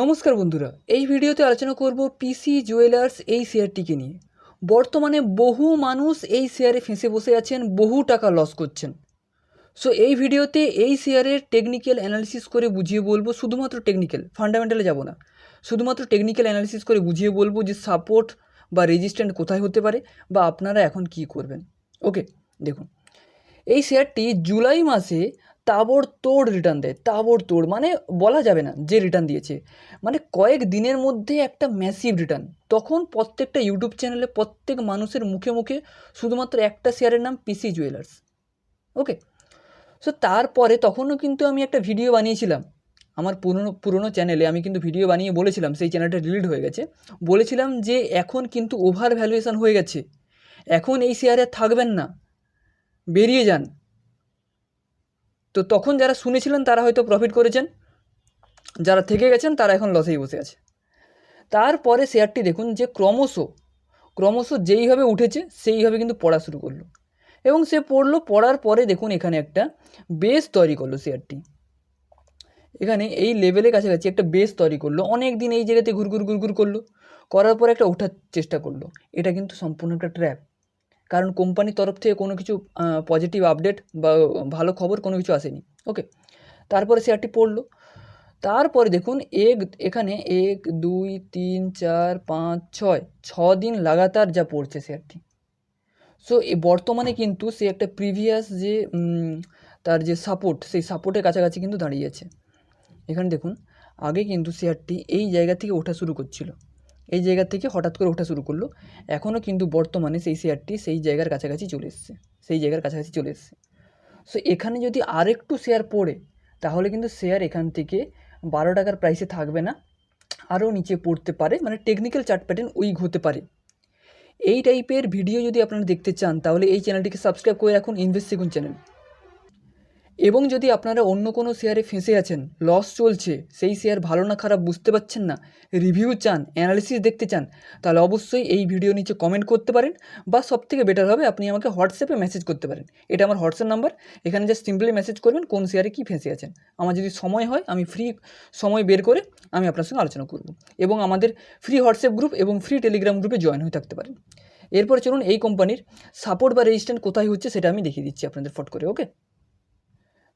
নমস্কার বন্ধুরা, এই ভিডিওতে আলোচনা করব পিসি জুয়েলার্স এই শেয়ারটিকে নিয়ে। বর্তমানে বহু মানুষ এই শেয়ারে ফেঁসে বসে আছেন, বহু টাকা লস করছেন। সো এই ভিডিওতে এই শেয়ারের টেকনিক্যাল অ্যানালিসিস করে বুঝিয়ে বলব, শুধুমাত্র টেকনিক্যাল ফান্ডামেন্টালে যাব না। শুধুমাত্র টেকনিক্যাল অ্যানালিসিস করে বুঝিয়ে বলব যে সাপোর্ট বা রেজিস্ট্যান্ট কোথায় হতে পারে বা আপনারা এখন কি করবেন। ওকে দেখুন, এই শেয়ারটি জুলাই মাসে তাবড়তোড় রিটার্ন দেয় তাবড়তোড় মানে বলা যাবে না যে রিটার্ন দিয়েছে। মানে কয়েক দিনের মধ্যে একটা ম্যাসিভ রিটার্ন তখন প্রত্যেকটা ইউটিউব চ্যানেলে প্রত্যেক মানুষের মুখে মুখে শুধুমাত্র একটা শেয়ারের নাম পিসি জুয়েলার্স ওকে সো তারপরে তখনও কিন্তু আমি একটা ভিডিও বানিয়েছিলাম। আমার পুরনো পুরনো চ্যানেলে আমি কিন্তু ভিডিও বানিয়ে বলেছিলাম, সেই চ্যানেলটা ডিলিট হয়ে গেছে। বলেছিলাম যে এখন কিন্তু ওভার ভ্যালুয়েশন হয়ে গেছে। এখন এই শেয়ারে থাকবেন না। বেরিয়ে যান। তো তখন যারা শুনেছিলেন তারা হয়তো প্রফিট করেছেন। যারা থেকে গেছেন তারা এখন লসেই বসে আছে। তারপরে শেয়ারটি দেখুন যে ক্রমশ ক্রমশ যেইভাবে উঠেছে সেইভাবে কিন্তু পড়া শুরু করল। এবং সে পড়ল, পড়ার পরে দেখুন এখানে একটা বেস তৈরি করল শেয়ারটি এখানে এই লেভেলের কাছাকাছি একটা বেস তৈরি করল। অনেক দিন এই জায়গাতে ঘুরঘুর ঘুরঘুর করল। করার পরে একটা ওঠার চেষ্টা করল। এটা কিন্তু সম্পূর্ণ একটা ট্র্যাপ কারণ কোম্পানির তরফ থেকে কোনো কিছু পজিটিভ আপডেট বা ভালো খবর কোনো কিছু আসেনি। ওকে তারপরে শেয়ারটি পড়ল। তারপরে দেখুন এক এখানে এক, দুই, তিন, চার, পাঁচ, ছয় ছ দিন লাগাতার যা পড়ছে শেয়ারটি সো এ বর্তমানে কিন্তু সে একটা প্রিভিয়াস যে তার যে সাপোর্ট সেই সাপোর্টের কাছাকাছি কিন্তু দাঁড়িয়েছে এখানে দেখুন, আগে কিন্তু শেয়ারটি এই জায়গা থেকে ওঠা শুরু করছিল। এই জায়গা থেকে হঠাৎ করে ওঠা শুরু করল। এখনও কিন্তু বর্তমানে সেই শেয়ারটি সেই জায়গার কাছাকাছি চলে এসছে। সেই জায়গার কাছাকাছি চলে এসছে। সো এখানে যদি আরেকটু শেয়ার পড়ে, তাহলে কিন্তু শেয়ার এখান থেকে বারো টাকার প্রাইসে থাকবে না। আরও নিচে পড়তে পারে মানে টেকনিক্যাল চার্ট প্যাটার্ন উইক হতে পারে। এই টাইপের ভিডিও যদি আপনারা দেখতে চান, তাহলে এই চ্যানেলটিকে সাবস্ক্রাইব করে রাখুন ইনভেস্ট চ্যানেল এবং যদি আপনারা অন্য কোনো শেয়ারে ফেঁসে আছেন লস চলছে, সেই শেয়ার ভালো না খারাপ বুঝতে পারছেন না রিভিউ চান অ্যানালিসিস দেখতে চান, তাহলে অবশ্যই এই ভিডিও নিচে কমেন্ট করতে পারেন বা সবথেকে বেটার হবে আপনি আমাকে হোয়াটসঅ্যাপে মেসেজ করতে পারেন। এটা আমার হোয়াটসঅ্যাপ নাম্বার এখানে জাস্ট সিম্পলি মেসেজ করবেন কোন শেয়ারে কী ফেঁসে আছেন। আমার যদি সময় হয়, আমি ফ্রি সময় বের করে আমি আপনার সঙ্গে আলোচনা করব এবং আমাদের ফ্রি হোয়াটসঅ্যাপ গ্রুপ এবং ফ্রি টেলিগ্রাম গ্রুপে জয়েন হয়ে থাকতে পারেন। এরপর চলুন এই কোম্পানির সাপোর্ট বা রেজিস্ট্যান্ট কোথায় হচ্ছে সেটা আমি দেখিয়ে দিচ্ছি আপনাদের ফট করে ওকে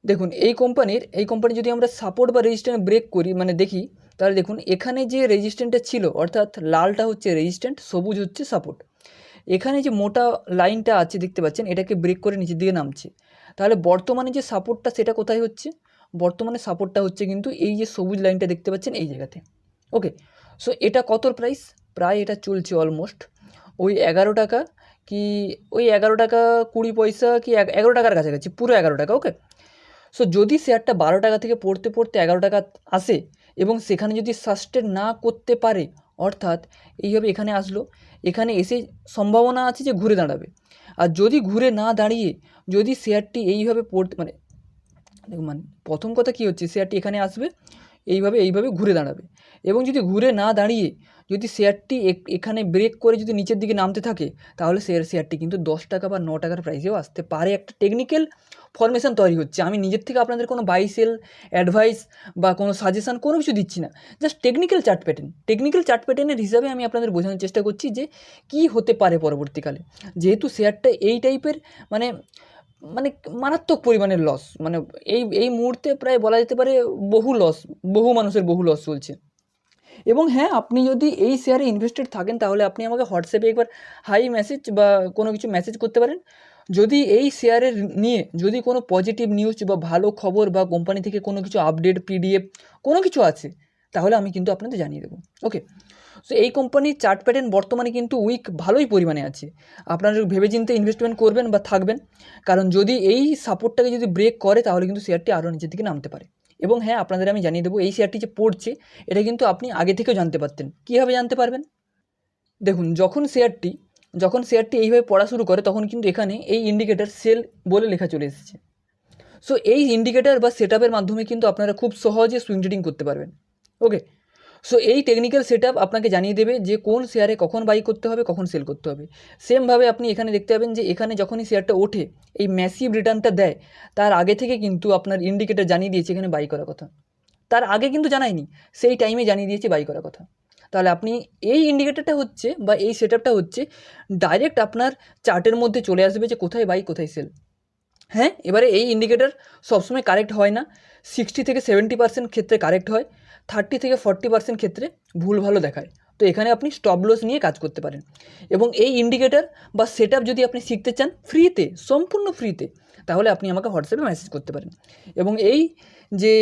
দেখুন, এই কোম্পানির এই কোম্পানি যদি আমরা সাপোর্ট বা রেজিস্ট্যান্ট ব্রেক করি মানে দেখি, তাহলে দেখুন, এখানে যে রেজিস্ট্যান্টটা ছিল, অর্থাৎ লালটা হচ্ছে রেজিস্ট্যান্ট সবুজ হচ্ছে সাপোর্ট এখানে যে মোটা লাইনটা আছে, দেখতে পাচ্ছেন, এটাকে ব্রেক করে নিচের দিকে নামছে। তাহলে বর্তমানে যে সাপোর্টটা সেটা কোথায় হচ্ছে? বর্তমানে সাপোর্টটা হচ্ছে কিন্তু এই যে সবুজ লাইনটা দেখতে পাচ্ছেন, এই জায়গাতে। ওকে সো এটা কত প্রাইস প্রায় এটা চলছে অলমোস্ট ওই এগারো টাকা কি, ওই এগারো টাকা কুড়ি পয়সা কি এগ- এগারো টাকার কাছাকাছি, পুরো এগারো টাকা ওকে সো যদি শেয়ারটা বারো টাকা থেকে পড়তে পড়তে এগারো টাকা আসে এবং সেখানে যদি সাস্টেন না করতে পারে, অর্থাৎ এইভাবে এখানে আসলো, এখানে এসে সম্ভাবনা আছে যে ঘুরে দাঁড়াবে। আর যদি ঘুরে না দাঁড়িয়ে, যদি শেয়ারটি এইভাবে পড়তে মানে মানে প্রথম কথা কী হচ্ছে, শেয়ারটি এখানে আসবে এইভাবে এইভাবে ঘুরে দাঁড়াবে। এবং যদি ঘুরে না দাঁড়িয়ে, যদি শেয়ারটি এখানে ব্রেক করে যদি নিচের দিকে নামতে থাকে, তাহলে শেয়ার, শেয়ারটি কিন্তু দশ টাকা বা ন টাকার প্রাইসেও আসতে পারে। একটা টেকনিক্যাল ফরমেশন তৈরি হচ্ছে। আমি নিজের থেকে আপনাদের কোনো বাই সেল অ্যাডভাইস বা কোনো সাজেশন কোনো কিছু দিচ্ছি না। Just technical chart pattern technical chart প্যাটার্নের হিসাবে আমি আপনাদের বোঝানোর চেষ্টা করছি যে কি হতে পারে পরবর্তীকালে। যেহেতু শেয়ারটা এই টাইপের মানে মানে মারাত্মক পরিমাণের লস মানে এই এই মুহূর্তে প্রায় বলা যেতে পারে বহু লস বহু মানুষের বহু লস চলছে। এবং হ্যাঁ আপনি যদি এই শেয়ারে ইনভেস্টেড থাকেন, তাহলে আপনি আমাকে হোয়াটসঅ্যাপে একবার হাই মেসেজ বা কোনো কিছু মেসেজ করতে পারেন। যদি এই শেয়ারের নিয়ে যদি কোনো পজিটিভ নিউজ বা ভালো খবর বা কোম্পানি থেকে কোনো কিছু আপডেট পিডিএফ কোনো কিছু আছে, তাহলে আমি কিন্তু আপনাদের জানিয়ে দেবো। ওকে সো এই কোম্পানির চার্ট প্যাটার্ন বর্তমানে কিন্তু উইক ভালোই পরিমাণে আছে। আপনারা ভেবেচিন্তে ইনভেস্টমেন্ট করবেন বা থাকবেন, কারণ যদি এই সাপোর্টটাকে যদি ব্রেক করে, তাহলে কিন্তু শেয়ারটি আরও নিচের দিকে নামতে পারে। এবং হ্যাঁ আপনাদের আমি জানিয়ে দেবো, এই শেয়ারটি যে পড়ছে, এটা কিন্তু আপনি আগে থেকেও জানতে পারতেন। কীভাবে জানতে পারবেন? দেখুন, যখন শেয়ারটি যখন শেয়ারটি এইভাবে পড়া শুরু করে, তখন কিন্তু এখানে এই ইন্ডিকেটার সেল বলে লেখা চলে এসেছে। সো এই ইন্ডিকেটার বা সেট মাধ্যমে কিন্তু আপনারা খুব সহজে সুইং ট্রেডিং করতে পারবেন। ওকে সো এই টেকনিক্যাল সেট আপনাকে জানিয়ে দেবে যে কোন শেয়ারে কখন বাই করতে হবে, কখন সেল করতে হবে। সেমভাবে আপনি এখানে দেখতে পাবেন যে এখানে যখনই শেয়ারটা ওঠে, এই ম্যাসিভ রিটার্নটা দেয়, তার আগে থেকে কিন্তু আপনার ইন্ডিকেটার জানিয়ে দিয়েছে এখানে বাই করার কথা। তার আগে কিন্তু জানায়নি, সেই টাইমে জানিয়ে দিয়েছে বাই করার কথা। তাহলে আপনি এই ইন্ডিকেটারটা হচ্ছে বা এই সেট হচ্ছে ডাইরেক্ট আপনার চার্টের মধ্যে চলে আসবে যে কোথায় বাই কোথায় সেল হ্যাঁ এবারে এই ইন্ডিকেটার সবসময় কারেক্ট হয় না। সিক্সটি থেকে সেভেন্টি পার্সেন্ট ক্ষেত্রে কারেক্ট হয় থার্টি থেকে ফর্টি পার্সেন্ট ক্ষেত্রে ভুল ভালো দেখায়। তো এখানে আপনি স্টপ লস নিয়ে কাজ করতে পারেন। এবং এই ইন্ডিকেটার বা সেট যদি আপনি শিখতে চান ফ্রিতে সম্পূর্ণ ফ্রিতে তাহলে আপনি আমাকে হোয়াটসঅ্যাপে মেসেজ করতে পারেন। এবং এই যে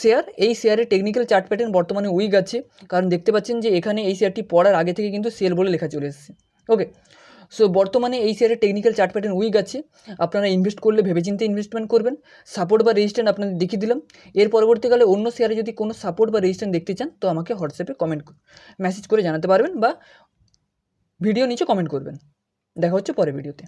শেয়ার এই শেয়ারের টেকনিক্যাল চার্ট প্যাটার্ন বর্তমানে উইক আছে। কারণ দেখতে পাচ্ছেন যে এখানে এই শেয়ারটি পড়ার আগে থেকে কিন্তু সেল বলে লেখা চলে এসেছে। ওকে সো বর্তমানে এই শেয়ারের টেকনিক্যাল চার্ট প্যাটার্ন উইক আছে। আপনারা ইনভেস্ট করলে ভেবেচিন্তে ইনভেস্টমেন্ট করবেন। সাপোর্ট বা রেজিস্ট্যান্ট আপনাদের দেখিয়ে দিলাম। এর পরবর্তীকালে অন্য শেয়ারে যদি কোনো সাপোর্ট বা রেজিস্ট্যান্ট দেখতে চান, তো আমাকে হোয়াটসঅ্যাপে কমেন্ট মেসেজ করে জানাতে পারবেন বা ভিডিও নিচে কমেন্ট করবেন। দেখা হচ্ছে পরে ভিডিওতে